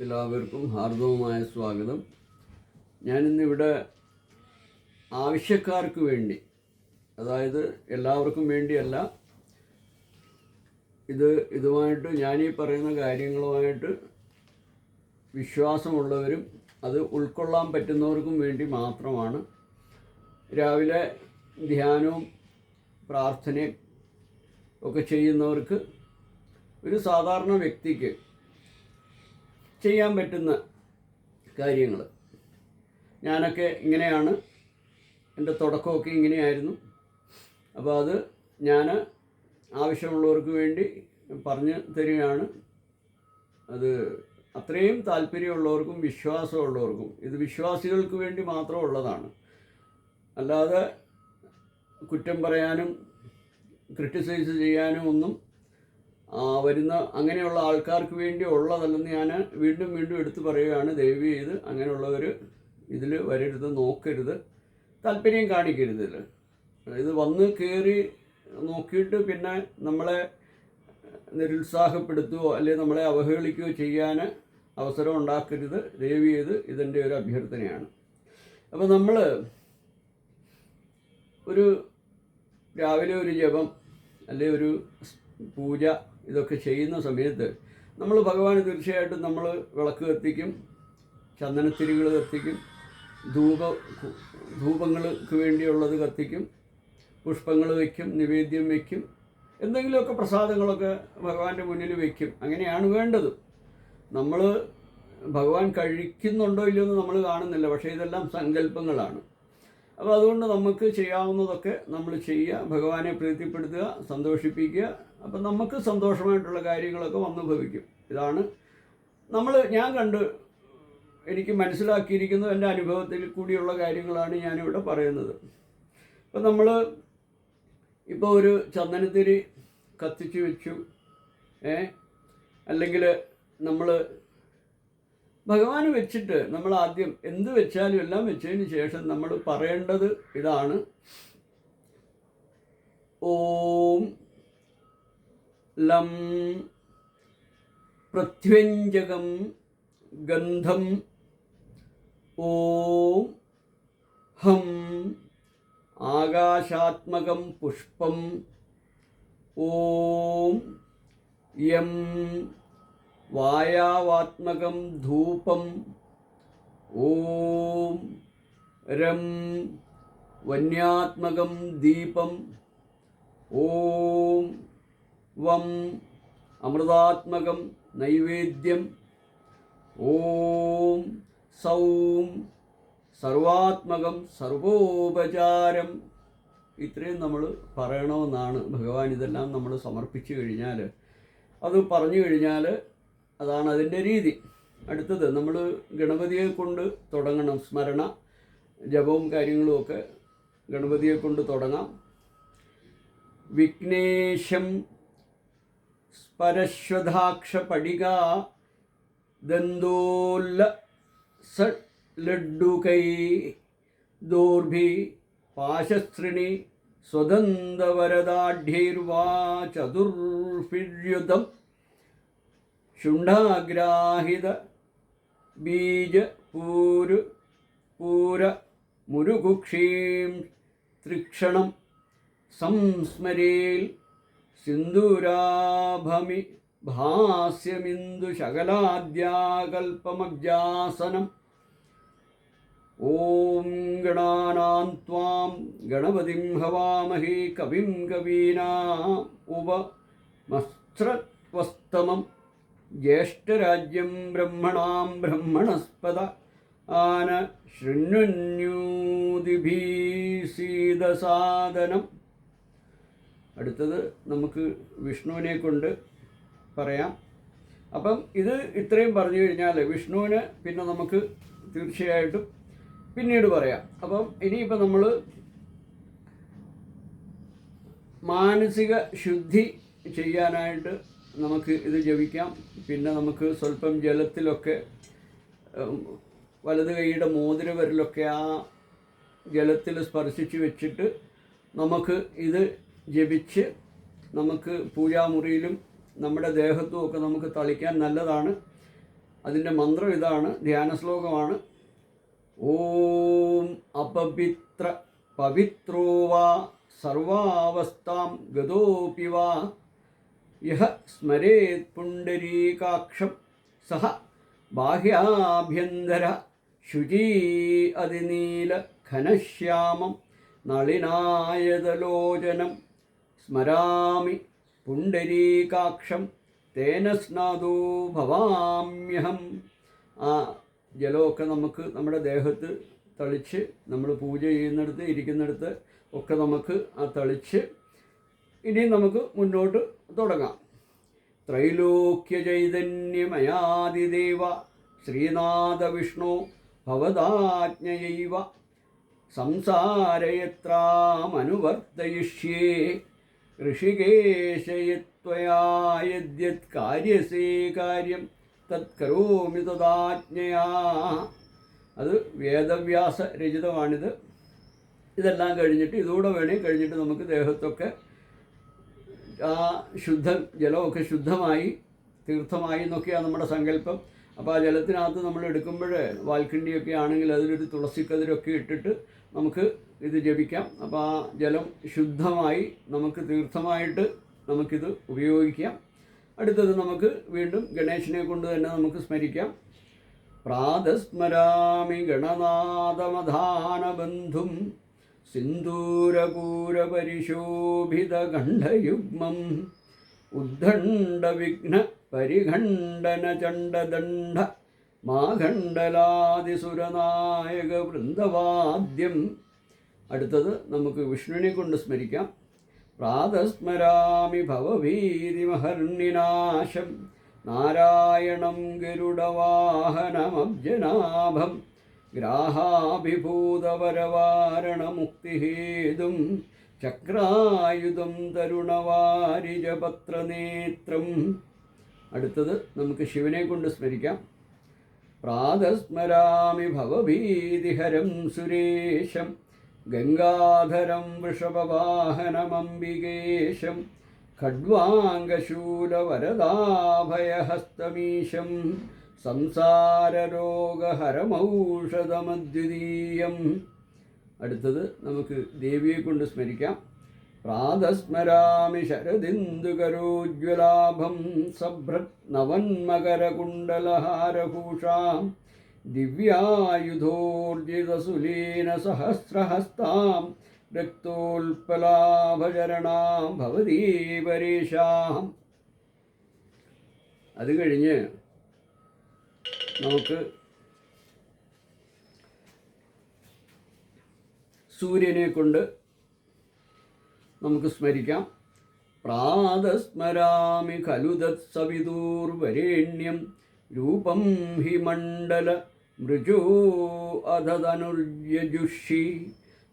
എല്ലാവർക്കും ഹാർദവമായ സ്വാഗതം. ഞാനിന്നിവിടെ ആവശ്യക്കാർക്ക് വേണ്ടി അതായത് എല്ലാവർക്കും വേണ്ടിയല്ല ഇത് ഇതുമായിട്ട് ഞാനീ പറയുന്ന കാര്യങ്ങളുമായിട്ട് വിശ്വാസമുള്ളവരും അത് ഉൾക്കൊള്ളാൻ പറ്റുന്നവർക്കും വേണ്ടി മാത്രമാണ്. രാവിലെ ധ്യാനവും പ്രാർത്ഥനയും ഒക്കെ ചെയ്യുന്നവർക്ക് ഒരു സാധാരണ വ്യക്തിക്ക് ചെയ്യാൻ പറ്റുന്ന കാര്യങ്ങൾ. ഞാനൊക്കെ ഇങ്ങനെയാണ്. എന്റെ തുടക്കമൊക്കെ ഇങ്ങനെയായിരുന്നു. അപ്പോൾ അത് ഞാൻ ആവശ്യമുള്ളവർക്ക് വേണ്ടി പറഞ്ഞു തരികയാണ്. അത് അത്രയും താല്പര്യമുള്ളവർക്കും വിശ്വാസമുള്ളവർക്കും ഇത് വിശ്വാസികൾക്ക് വേണ്ടി മാത്രമുള്ളതാണ്. അല്ലാതെ കുറ്റം പറയാനും ക്രിട്ടിസൈസ് ചെയ്യാനും ഒന്നും വരുന്ന അങ്ങനെയുള്ള ആൾക്കാർക്ക് വേണ്ടി ഉള്ളതല്ലെന്ന് ഞാൻ വീണ്ടും വീണ്ടും എടുത്തു പറയുകയാണ്. ദയവ് ചെയ്ത് അങ്ങനെയുള്ളവർ ഇതിൽ വരരുത് നോക്കരുത്. താല്പര്യം കാണിക്കരുത് ഇതിൽ ഇത് വന്ന് കയറി നോക്കിയിട്ട് പിന്നെ നമ്മളെ നിരുത്സാഹപ്പെടുത്തുകയോ അല്ലെങ്കിൽ നമ്മളെ അവഹേളിക്കുകയോ ചെയ്യാൻ അവസരം ഉണ്ടാക്കരുത്. ദയവ് ചെയ്ത് ഇതിന്റെ ഒരു അഭ്യർത്ഥനയാണ്. അപ്പോൾ നമ്മൾ ഒരു രാവിലെ ഒരു ജപം അല്ലെങ്കിൽ ഒരു പൂജ ഇതൊക്കെ ചെയ്യുന്ന സമയത്ത് നമ്മൾ ഭഗവാന് തീർച്ചയായിട്ടും നമ്മൾ വിളക്ക് കത്തിക്കും ചന്ദനത്തിരികൾ കത്തിക്കും ധൂപ ധൂപങ്ങൾക്ക് വേണ്ടിയുള്ളത് കത്തിക്കും പുഷ്പങ്ങൾ വയ്ക്കും നിവേദ്യം വയ്ക്കും എന്തെങ്കിലുമൊക്കെ പ്രസാദങ്ങളൊക്കെ ഭഗവാന്റെ മുന്നിൽ വയ്ക്കും. അങ്ങനെയാണ് വേണ്ടത്. നമ്മൾ ഭഗവാൻ കഴിക്കുന്നുണ്ടോ ഇല്ലയോ എന്ന് നമ്മൾ കാണുന്നില്ല പക്ഷേ ഇതെല്ലാം സങ്കല്പങ്ങളാണ്. അപ്പോൾ അതുകൊണ്ട് നമുക്ക് ചെയ്യാവുന്നതൊക്കെ നമ്മൾ ചെയ്യുക ഭഗവാനെ പ്രീതിപ്പെടുത്തുക സന്തോഷിപ്പിക്കുക അപ്പം നമുക്ക് സന്തോഷമായിട്ടുള്ള കാര്യങ്ങളൊക്കെ വന്നു ഭവിക്കും. ഇതാണ് നമ്മൾ ഞാൻ കണ്ട് എനിക്ക് മനസ്സിലാക്കിയിരിക്കുന്ന എന്റെ അനുഭവത്തിൽ കൂടിയുള്ള കാര്യങ്ങളാണ് ഞാനിവിടെ പറയുന്നത്. അപ്പം നമ്മൾ ഇപ്പോൾ ഒരു ചന്ദനത്തിരി കത്തിച്ചു വെച്ചു ഏ? അല്ലെങ്കിൽ നമ്മൾ ഭഗവാന് വെച്ചിട്ട് നമ്മൾ ആദ്യം എന്ത് വെച്ചാലും എല്ലാം വെച്ചതിന് ശേഷം നമ്മൾ പറയേണ്ടത് ഇതാണ്. ഓം लं प्रथ्यञ्जकं गन्धम्। ॐ। हं आकाशात्मकं पुष्पम्। ॐ। यं वायावात्मकं धूपम्। ॐ। रं वन्यात्मकं दीपम्। ॐ। വം അമൃതാത്മകം നൈവേദ്യം. ഓം സൗം സർവാത്മകം സർവോപചാരം. ഇത്രയും നമ്മൾ പറയണമെന്നാണ് ഭഗവാൻ ഇതെല്ലാം നമ്മൾ സമർപ്പിച്ചു കഴിഞ്ഞാൽ. അത് പറഞ്ഞു കഴിഞ്ഞാൽ അതാണ് അതിന്റെ രീതി. അടുത്തത് നമ്മൾ ഗണപതിയെ കൊണ്ട് തുടങ്ങണം. സ്മരണ ജപവും കാര്യങ്ങളുമൊക്കെ ഗണപതിയെ കൊണ്ട് തുടങ്ങാം. വിഘ്നേശം സ്പരശ്വധാക്ഷ പടിക ദന്തോല്ല സ ലഡ്ഡുകൈ ദോർഭി പാശസ്ത്രിണി സ്വദന്തവരദാഢ്യൈർവാ ചതുർഭിര്യുതം ശുണ്ഠാഗ്രാഹിത ബീജ പൂരു പൂര മുരുകുക്ഷീം തൃക്ഷണം സംസ്മരേൽ സിന്ദൂരാഭമി ഭാസ്യമിന്ദു ശകലാദ്യാകൽപ്പമബ്ജാസനം ഓം ഗണാനാം ത്വാം ഗണപതിം ഹവാമഹി കവിം കവീനാ ഉപമസ്ത്രവസ്തമം ജ്യേഷ്ഠരാജ്യം ബ്രഹ്മണാം ബ്രഹ്മണസ്പദ ആന ശൃണ്വന്യൂതിഭീസീദസാദനം. അടുത്തത് നമുക്ക് വിഷ്ണുവിനെ കൊണ്ട് പറയാം. അപ്പം ഇത് ഇത്രയും പറഞ്ഞു കഴിഞ്ഞാൽ വിഷ്ണുവിന് പിന്നെ നമുക്ക് തീർച്ചയായിട്ടും പിന്നീട് പറയാം. അപ്പം ഇനിയിപ്പോൾ നമ്മൾ മാനസിക ശുദ്ധി ചെയ്യാനായിട്ട് നമുക്ക് ഇത് ജപിക്കാം. പിന്നെ നമുക്ക് സ്വല്പം ജലത്തിലൊക്കെ വലത് കൈയുടെ മോതിരവരിലൊക്കെ ആ ജലത്തിൽ സ്പർശിച്ച് വെച്ചിട്ട് നമുക്ക് ഇത് ജപിച്ച് നമുക്ക് പൂജാമുറിയിലും നമ്മുടെ ദേഹത്തും ഒക്കെ നമുക്ക് തളിക്കാൻ നല്ലതാണ്. അതിന്റെ മന്ത്രം ഇതാണ് ധ്യാന ശ്ലോകമാണ്. ഓം അപവിത്ര പവിത്രോ വാ സർവാവസ്ഥാം ഗതോപി വാ. യഹ സ്മരേത് പുണ്ടരീകാക്ഷം സഹ ബാഹ്യാഭ്യന്തര ശുചീ അതിനീല ഘനശ്യാമം നളിനായതലോചനം. സ്മരാമി പുണ്ടരീകാക്ഷം തേന സ്നാദോ ഭവാമ്യഹം ആ ജലമൊക്കെ നമുക്ക് നമ്മുടെ ദേഹത്ത് തളിച്ച് നമ്മൾ പൂജ ചെയ്യുന്നിടത്ത് ഇരിക്കുന്നിടത്ത് ഒക്കെ നമുക്ക് ആ തളിച്ച് ഇനി നമുക്ക് മുന്നോട്ട് തുടങ്ങാം. ത്രൈലോക്യ ചൈതന്യമയാതിദേവ ശ്രീനാഥ വിഷ്ണു ഭവതാജ്ഞയൈവ സംസാരയത്രാമനുവർത്തയിഷ്യേ ഋഷികേശയത്വയാ യദ്യത് കാര്യസേ കാര്യം തത്കരോമി തദാജ്ഞയാ. അത് വേദവ്യാസ രചിതമാണിത്. ഇതെല്ലാം കഴിഞ്ഞിട്ട് ഇതുകൂടെ വേണേൽ കഴിഞ്ഞിട്ട് നമുക്ക് ദേഹത്തൊക്കെ ആ ശുദ്ധ ജലമൊക്കെ ശുദ്ധമായി തീർത്ഥമായി എന്നൊക്കെയാണ് നമ്മുടെ സങ്കല്പം. അപ്പോൾ ആ ജലത്തിനകത്ത് നമ്മൾ എടുക്കുമ്പോൾ വാൽക്കിണ്ടിയൊക്കെ ആണെങ്കിൽ അതിലൊരു തുളസിക്കതിരൊക്കെ ഇട്ടിട്ട് നമുക്ക് ഇത് ജപിക്കാം. അപ്പോൾ ആ ജലം ശുദ്ധമായി നമുക്ക് തീർത്ഥമായിട്ട് നമുക്കിത് ഉപയോഗിക്കാം. അടുത്തത് നമുക്ക് വീണ്ടും ഗണേശനെ കൊണ്ട് തന്നെ നമുക്ക് സ്മരിക്കാം. പ്രാതസ്മരാമി ഗണനാഥമധാനബന്ധും സിന്ദൂരപൂരപരിശോഭിതഖണ്ഡയുഗ്മം ഉദ്ദണ്ഡവിഘ്ന പരിഖണ്ഡനചണ്ഡദണ്ഡ മാഖണ്ഡലാദിസുരനായക വൃന്ദവാദ്യം അടുത്തത് നമുക്ക് വിഷ്ണുവിനെ കൊണ്ട് സ്മരിക്കാം. പ്രാതസ്മരാമി ഭവഭീതിമഹർണിനാശം. നാരായണം ഗരുഡവാഹനമബ്ജനാഭം. ഗ്രാഹാഭിഭൂതപരവാരണമുക്തിഹേതും ചക്രായുധം തരുണവാരിജപത്രനേത്രം. അടുത്തത് നമുക്ക് ശിവനെ കൊണ്ട് സ്മരിക്കാം. പ്രാതസ്മരാമി ഭവഭീതിഹരം സുരേശം. ഗംഗാധരം വൃഷഭവാഹനമംബികേശം ഖഡ്വാംഗശൂലവരദാഭയഹസ്തമീശം സംസാരരോഗഹരമൗഷധമദ്വിതീയം. അടുത്തത് നമുക്ക് ദേവിയെ കൊണ്ട് സ്മരിക്കാം. പ്രാതസ്മരാമി ശരദിന്ദുകരോജ്വലാഭം സഭ്രത് നവന്മകരകുണ്ടലഹാരഭൂഷാം ദിവ്യായുധോർജിതസുലീനസഹസ്രഹസ്താം രക്തോൽപ്പലാഭചരണാം ഭവതീപരീഷാം അത് കഴിഞ്ഞ് നമുക്ക് സൂര്യനെ കൊണ്ട് നമുക്ക് സ്മരിക്കാം. പ്രാതസ്മരാമി ഖലു സവിദൂർവരേണ്യം രൂപം ഹി മണ്ഡല മൃജോ അധതനുർയജുഷി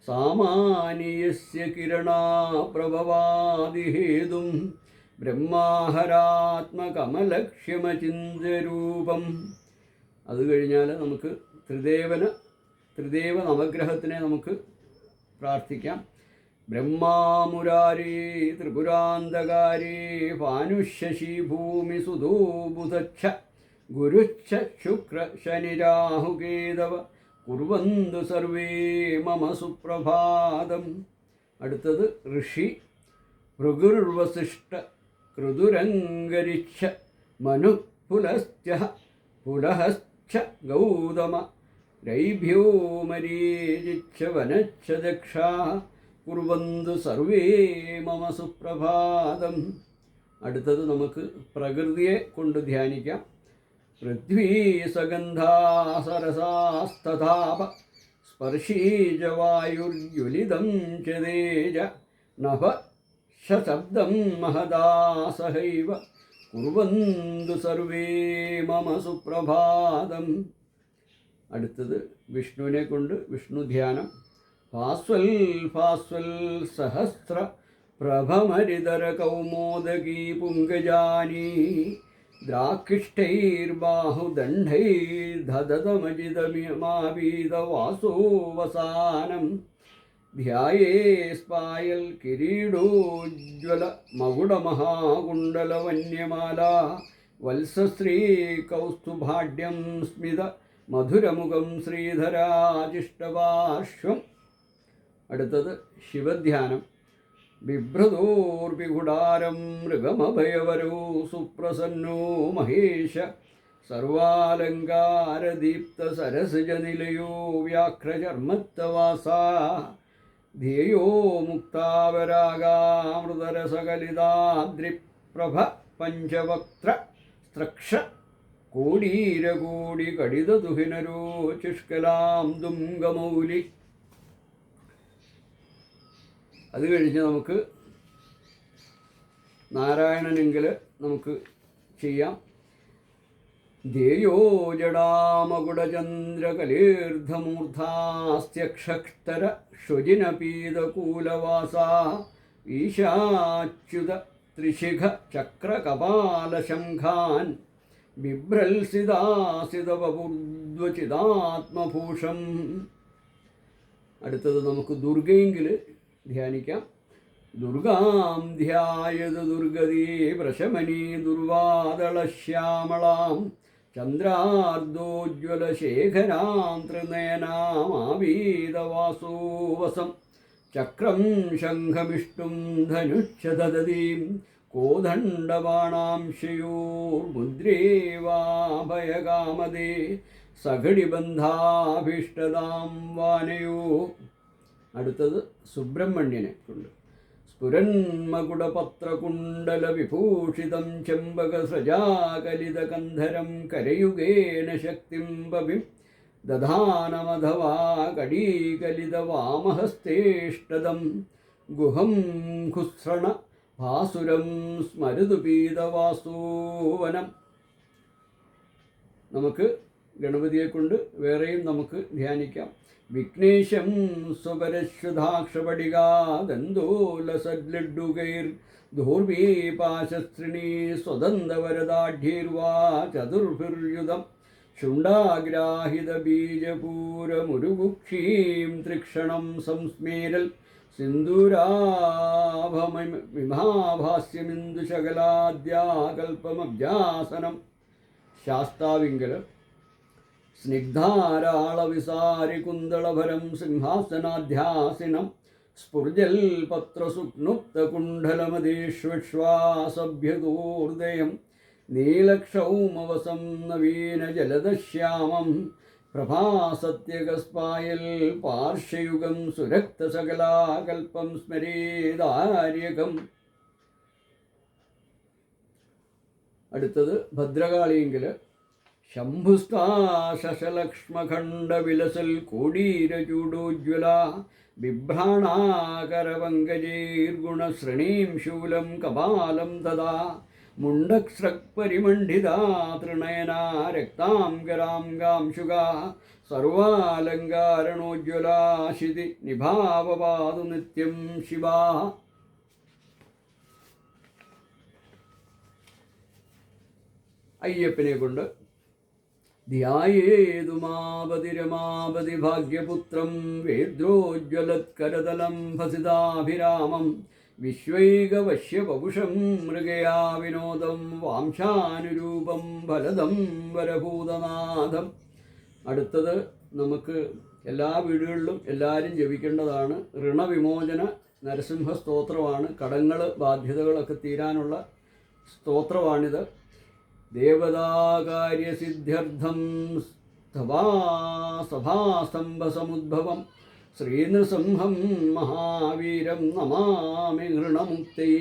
സാമാനിയസ്യ കിരണാപ്രഭവാദിഹേതും ബ്രഹ്മാഹരാത്മകമലക്ഷ്യമചിന്തരൂപം അത് കഴിഞ്ഞാൽ നമുക്ക് ത്രിദേവന ത്രിദേവ നവഗ്രഹത്തിനെ നമുക്ക് പ്രാർത്ഥിക്കാം ബ്രഹ്മാമുരാരി ത്രിപുരാന്തകാരി ഭാനുശശി ഭൂമി സുതോ ഗുരുച്ഛ ശുക്ര ശനിരാഹുകേതവ കുർവന്തു സർവേ മമ സുപ്രഭാതം അടുത്തത് ഋഷി ഭൃഗുർവസിഷ്ഠ കൃതുരംഗരിച്ഛ മനുപുലശ്ച പുലഹശ്ച ഗൗതമ രൈഭ്യോ മരീചിച്ഛ വനച്ഛ ദക്ഷാ കുർവന്തു സർവേ മമ സുപ്രഭാതം. അടുത്തത് നമുക്ക് പ്രകൃതിയെ കൊണ്ട് ധ്യാനിക്കാം. പൃഥ്വീ സഗന്ധാസരസാസ്തഥാപ सरसास्तथाप വായുർജ്വലിതം ച नभ ശബ്ദം മഹദാസഹൈവ കുർവന്തു സർവേ മമ സുപ്രഭാതം അടുത്തത് വിഷ്ണുവിനെ കൊണ്ട് വിഷ്ണു ധ്യാനം. ഭാസ്വൽ ഭാസ്വൽ സഹസ്ര പ്രഭമരിതര കൗമോദകീ പുങ്കജാനി. ദ്രാക്കിഷ്ടൈർബാഹുദണ്ഡൈർധതമജിതമാവീതവാസോവസാനം ധ്യായേ സ്പായൽ കിരീടോജ്വല മകുടമഹാകുണ്ടലവന്യമാല വത്സശ്രീ കൗസ്തുഭാഢ്യം സ്മിത മധുരമുഖം ശ്രീധരാജിഷ്ടപാർശ്വം. അടുത്തത് ശിവധ്യാനം. മൃഗമഭയവരോ സുപ്രസന്നോ മഹേശ സർവാലങ്കാരദീപ്ത സരസിജനിലയോ വ്യാഘ്രചർമ്മത്തവാസ ധ്യേയോ മുക്താവരാഗാമൃതരസകലിതാദ്രിപ്രഭ പഞ്ചവക്ത്ര സ്ത്രക്ഷ കോടീരകോടി കടിതദുഹിനരോചിഷ്കലാം ദുംഗമൗലി അത് കഴിഞ്ഞ് നമുക്ക് നാരായണനെങ്കിൽ നമുക്ക് ചെയ്യാം. ധ്യേയോ ജടാമകുടചന്ദ്രകലീർധമൂർധാസ്ത്യക്ഷക്തര ഷുജിനപീതകൂലവാസ ഈശാച്യുത ത്രിശിഖ ചക്രകപാലശംഖാൻ ബിഭ്രൽസിതാസിതവപുർദ്വചിതാത്മഭൂഷം അടുത്തത് നമുക്ക് ദുർഗയെങ്കിൽ ധ്യാനിക്കാം. ദുർഗാം ധ്യായത് ദുർഗതീ പ്രശമനീ ദുർവാദളശ്യാമളാം ചന്ദ്രാർദ്ദോജ്വലശേഖരാം ത്രിനയനാമാവീതവാസോവസം ചക്രം ശംഖമിഷ്ടും ധനുഷ്യതീം കോദണ്ഡബാണാംശയോർമുദ്രേവാഭയകാമദേ സഘടിബന്ധാഭീഷ്ടതാം വാനയോ. അടുത്തത് സുബ്രഹ്മണ്യനെ കൊണ്ട്. ചെമ്പക ചെമ്പകസൃജാകലിതകന്ധരം കരയുഗേന ശക്തിം ദധാനമധവാ കടീകലിതവാമഹസ്തേഷ്ടദം ഗുഹം ഖുസ്രണ ഭാസുരം സ്മരുതു പീതവാസൂവനം. നമുക്ക് ഗണപതിയെ കൊണ്ട് വേറെയും നമുക്ക് ധ്യാനിക്കാം. വിഘ്നേശം സ്വപരശ്വധാക്ഷപടികാദന്തോലസല്ലഡ്ഡുകൈർ ധൂർവീപാശസ്ത്രിണീ സ്വദന്തവരദാഢ്യൈർവാ ചതുർഭിർയുധം ശുണ്ഡാഗ്രാഹിതബീജപൂരമുരുകുക്ഷീം തൃക്ഷണം സംസ്മേരൽ സിന്ദൂരാഭമിമാഭാസ്യമിന്ദുശകലാദ്യാകൽപ്പമബ്ജാസനം ശാസ്താവിങ്കൽ സ്നിഗ്ധാരാളവിസാരികുന്തളഭരം സിംഹാസനാധ്യാസിനം സ്ഫുർജൽപത്രസുക്നുക്തകുണ്ഡലമതീഷ്വശ്വാസഭ്യതൂർദയം നീലക്ഷൗമവസം നവീനജലദശ്യാമം പ്രഭാസത്യകസ്പായൽ പാർശ്വയുഗം സുരക്തസകലാകൽപ്പം സ്മരേതാര്യകം. അടുത്തത് ഭദ്രകാളിയെങ്കിൽ ശംഭുസ്താശലക്ഷ്മഖണ്ഡവിലസൽ കോടീരചൂടോജ്വല ബിഭ്രാണാകരപങ്കജൈർഗുണശ്രണീം ശൂലം കപാലം തഥാ മുണ്ടക്സ്രക്പരിമണ്ഡിതാ തൃണയനാ രക്താംഗരാം ഗാംശുഗാ സർവാലങ്കാരണോജ്വലാശിതി നിഭാവപാതു നിത്യം ശിവ. അയ്യപ്പനെ കൊണ്ട് ധ്യായേതുമാപതി രമാപതി ഭാഗ്യപുത്രം വേദ്രോജ്വലത്കരതലം ഭസിതാഭിരാമം വിശ്വൈകവശ്യപുഷം മൃഗയാ വിനോദം വാംശാനുരൂപം ഫലദം വരഭൂതനാഥം. അടുത്തത് നമുക്ക് എല്ലാ വീടുകളിലും എല്ലാവരും ജപിക്കേണ്ടതാണ്. ഋണവിമോചന നരസിംഹ സ്തോത്രമാണ് കടങ്ങൾ ബാധ്യതകളൊക്കെ തീരാനുള്ള സ്തോത്രമാണിത്. ദേവതാകാര്യസിദ്ധ്യർത്ഥം സഭാസ്തംഭസമുദ്ഭവം ശ്രീനൃസിംഹം മഹാവീരം നമാമി നൃണമുക്തൈ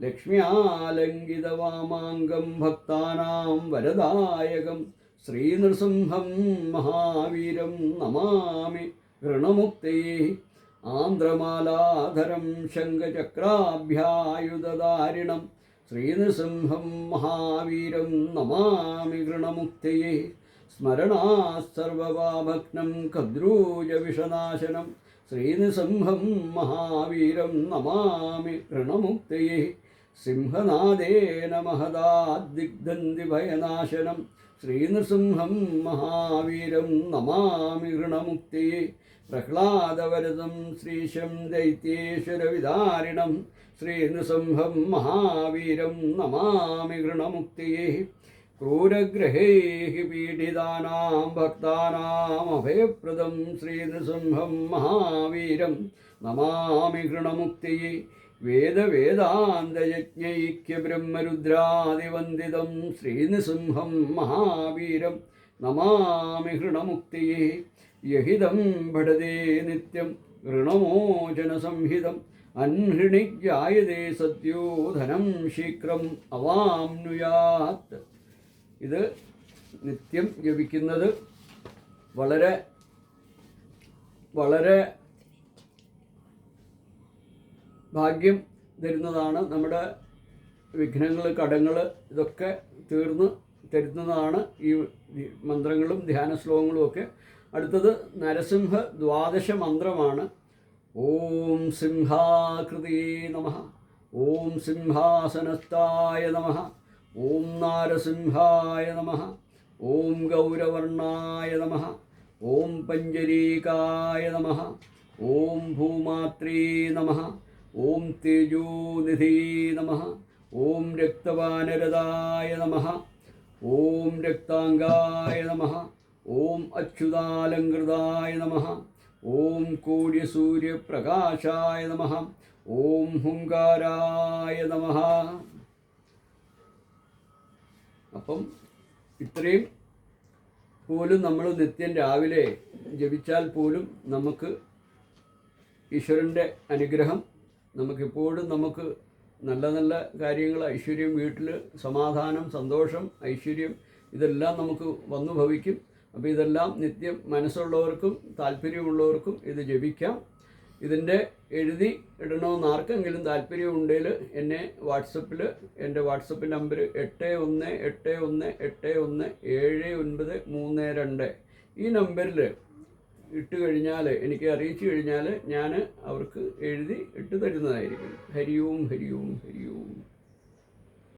ലക്ഷ്മ്യാലംഘിതവാമാംഗം ഭക്താനാം വരദായകം ശ്രീനൃസിംഹം മഹാവീരം നമാമി ഋണമുക്തൈ ആന്ധ്രമാലാധരം ശംഖചക്രാഭ്യായുധധാരിണം ശ്രീനൃസിംഹം മഹാവീരം നമാമി ഗൃണമുക്തയെ. സ്മരണാസർവവാഭഗ്നം കദ്രൂജവിഷനാശനം ശ്രീനൃസിംഹം മഹാവീരം നമാമി ഗൃണമുക്തയെ. സിംഹനാദേന മഹദാദിഗ്ധന്തി ഭയനാശനം. ശ്രീനൃസിംഹം മഹാവീരം നമാമി ഗൃണമുക്തയെ. പ്രഹ്ലാദവരദം ശ്രീശം ദൈത്യേശ്വരവിധാരിണം ശ്രീനൃസിംഹം മഹാവീരം നമാമി ഗൃണമുക്തിയെ. ക്രൂരഗ്രഹൈ പീഡിതാനാം ഭക്താനാമഭയപ്രദം ശ്രീനൃസിംഹം മഹാവീരം നമാമി ഗൃണമുക്തിയെ. വേദവേദാന്തയജ്ഞൈക്യബ്രഹ്മരുദ്രാദിവന്ദിതം ശ്രീനൃസിംഹം മഹാവീരം നമാമി ഹൃണമുക്തിയെ യഹിതം ഭടതേ നിത്യം ഋണമോചനസംഹിതം. അൻഹൃണിജായതേ സത്യോ ധനം ശീഘ്രം അവാംനുയാത് ഇത് നിത്യം ജപിക്കുന്നത് വളരെ വളരെ ഭാഗ്യം തരുന്നതാണ്. നമ്മുടെ വിഘ്നങ്ങൾ കടങ്ങൾ ഇതൊക്കെ തീർന്ന് തരുന്നതാണ് ഈ മന്ത്രങ്ങളും ധ്യാന ശ്ലോകങ്ങളും ഒക്കെ. അടുത്തത് നരസിംഹ ദ്വാദശ മന്ത്രമാണ്. ഓം സിംഹാകൃതി നമ. ഓം സിംഹാസനസ്ഥായ നമ. ഓം നാരസിംഹായ നമ. ഓം ഗൗരവർണായ നമ. ഓം പഞ്ചരീകായ നമ. ഓം ഭൂമാത്രേ നമ. ഓം തേജോനിധി നമ. ഓം രക്തവാനരതായ നമ. ഓം രക്താംഗായ നമ. ഓം അച്യുതാലങ്കൃതായ നമ. ഓം കോടിസൂര്യപ്രകാശായ നമ. ഓം ഹുങ്കാരായ നമ. അപ്പം ഇത്രയും പോലും നമ്മൾ നിത്യം രാവിലെ ജപിച്ചാൽ പോലും നമുക്ക് ഈശ്വരന്റെ അനുഗ്രഹം നമുക്കിപ്പോഴും നമുക്ക് നല്ല നല്ല കാര്യങ്ങൾ ഐശ്വര്യം വീട്ടിൽ സമാധാനം സന്തോഷം ഐശ്വര്യം ഇതെല്ലാം നമുക്ക് വന്നു ഭവിക്കും അപ്പോൾ ഇതെല്ലാം നിത്യം മനസ്സുള്ളവർക്കും താല്പര്യമുള്ളവർക്കും ഇത് ജപിക്കാം. ഇതിന്റെ എഴുതി ഇടണമെന്ന് ആർക്കെങ്കിലും താല്പര്യമുണ്ടെങ്കിൽ എന്നെ വാട്സപ്പിൽ എന്റെ വാട്സപ്പ് നമ്പർ എട്ട് ഒന്ന് എട്ട് ഒന്ന് എട്ട് ഒന്ന് ഏഴ് ഒൻപത് മൂന്ന് രണ്ട്. ഈ നമ്പറിൽ ഇട്ട് കഴിഞ്ഞാൽ എനിക്ക് അറിയിച്ചു കഴിഞ്ഞാൽ ഞാൻ അവർക്ക് എഴുതി ഇട്ട് തരുന്നതായിരിക്കും. ഹരിയോം ഹരിയോം ഹരിയോം.